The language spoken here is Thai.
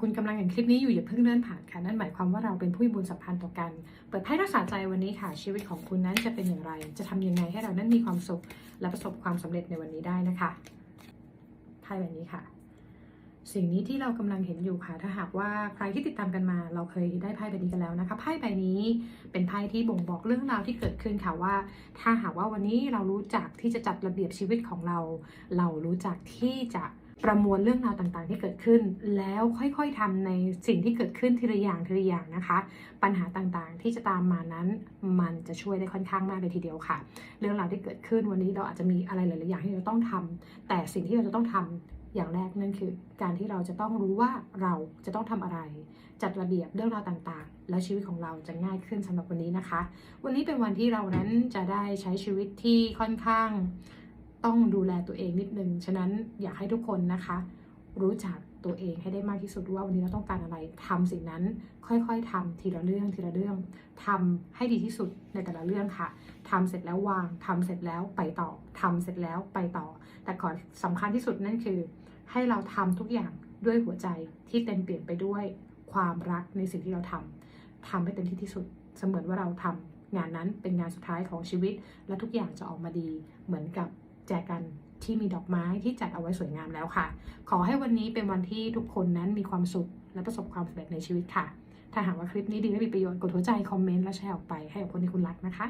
คุณกำลังเห็นคลิปนี้อยู่อย่าเพิ่งเลื่อนผ่านค่ะนั่นหมายความว่าเราเป็นผู้มีบุญสัมพันธ์ต่อกัน เปิดไพ่รักษาใจวันนี้ค่ะ ชีวิตของคุณนั้นจะเป็นอย่างไร จะทำยังไงให้เรานั้นมีความสุข และประสบความสำเร็จในวันนี้ได้นะคะไพ่ใบบนี้ค่ะ สิ่งนี้ที่เรากำลังเห็นอยู่ค่ะ ถ้าหากว่าใครที่ติดตามกันมา เราเคยได้ไพ่ใบนี้กันแล้วนะคะไพ่ใบนี้เป็นไพ่ที่บ่งบอกเรื่องราวที่เกิดขึ้นค่ะว่า ถ้าหากว่าวันนี้เรารู้จักที่จะจัดระเบียบชีวิตของเรา เรารู้จักที่จะ ประมวลเรื่องราวต่างๆ ที่เกิดขึ้น แล้วค่อยๆทำในสิ่งที่เกิดขึ้นทีละอย่างทีละอย่างนะคะ ปัญหาต่างๆที่จะตามมานั้น มันจะช่วยได้ค่อนข้างมากเลยทีเดียวค่ะ เรื่องราวที่เกิดขึ้นวันนี้เราอาจจะมีอะไรหลายๆอย่างที่เราต้องทำแต่สิ่งที่เราจะต้องทำอย่างแรกนั่นคือ การที่เราจะต้องรู้ว่าเราจะต้องทำอะไร จัดระเบียบเรื่องราวต่างๆ แล้วชีวิตของเราจะง่ายขึ้นสำหรับวันนี้นะคะ วันนี้เป็นวันที่เรานั้นจะได้ใช้ชีวิตที่ค่อนข้าง ต้องดูแลตัวเองนิดนึง ฉะนั้นอยากให้ทุกคนนะคะ รู้จักตัวเองให้ได้มากที่สุดว่าวันนี้เราต้องการอะไรทำสิ่งนั้น ค่อยๆทำทีละเรื่องทีละเรื่องทำให้ดีที่สุดในแต่ละเรื่องค่ะทำเสร็จแล้ววางทำเสร็จแล้วไปต่อทำเสร็จแล้วไปต่อ แต่ก่อนสำคัญที่สุดนั่นคือ ให้เราทำทุกอย่างด้วยหัวใจที่เต็มเปลี่ยนไปด้วยความรักในสิ่งที่เราทำทำให้เต็มที่ที่สุด เสมือนว่าเราทำงานนั้นเป็นงานสุดท้ายของชีวิต และทุกอย่างจะออกมาดีเหมือนกับ แจกันที่มีดอกไม้ที่จัดเอาไว้สวยงามแล้วค่ะ ขอให้วันนี้เป็นวันที่ทุกคนนั้นมีความสุขและประสบความสำเร็จในชีวิตค่ะ ถ้าหากว่าคลิปนี้ดีและมีประโยชน์กดหัวใจคอมเมนต์และแชร์ออกไปให้กับคนที่คุณรักนะคะ